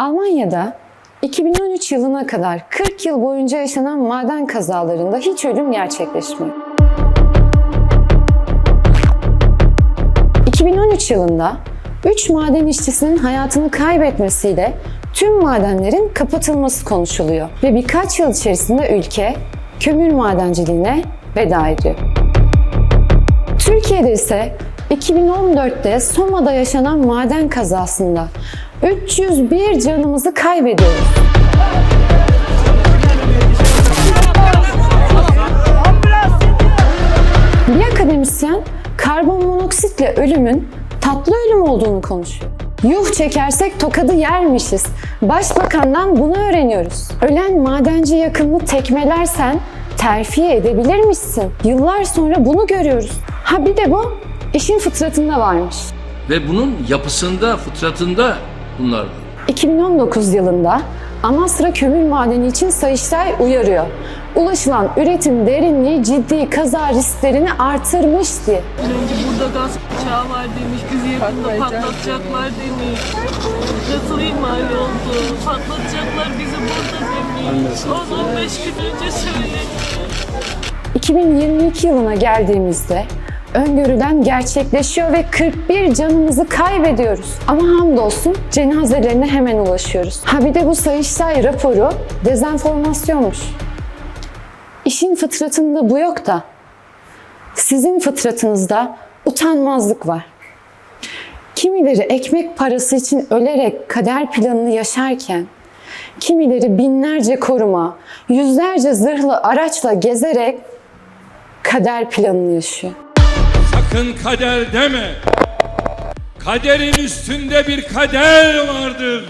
Almanya'da 2013 yılına kadar 40 yıl boyunca yaşanan maden kazalarında hiç ölüm gerçekleşmiyor. 2013 yılında 3 maden işçisinin hayatını kaybetmesiyle tüm madenlerin kapatılması konuşuluyor ve birkaç yıl içerisinde ülke kömür madenciliğine veda ediyor. Türkiye'de ise 2014'te Soma'da yaşanan maden kazasında 301 canımızı kaybediyoruz. Bir akademisyen karbon monoksitle ölümün tatlı ölüm olduğunu konuşuyor. Yuh çekersek tokadı yermişiz. Başbakandan bunu öğreniyoruz. Ölen madenci yakınını tekmelersen terfi edebilirmişsin. Yıllar sonra bunu görüyoruz. Ha bir de bu işin fıtratında varmış. Ve bunun yapısında, fıtratında bunlar var. 2019 yılında Amasra kömür madeni için Sayıştay uyarıyor. Ulaşılan üretim derinliği ciddi kaza risklerini artırmış diye. Önce burada gaz bıçağı var demiş, bizi yakında patlatacaklar demiş. Nasıl ihmal oldu? Patlatacaklar bizi burada demiş. 10-15 gün önce söyledi. 2022 yılına geldiğimizde öngörülen gerçekleşiyor ve 41 canımızı kaybediyoruz. Ama hamdolsun cenazelerine hemen ulaşıyoruz. Ha bir de bu Sayıştay raporu dezenformasyonmuş. İşin fıtratında bu yok da sizin fıtratınızda utanmazlık var. Kimileri ekmek parası için ölerek kader planını yaşarken, kimileri binlerce koruma, yüzlerce zırhlı araçla gezerek kader planını yaşıyor. Sakın kader deme. Kaderin üstünde bir kader vardır.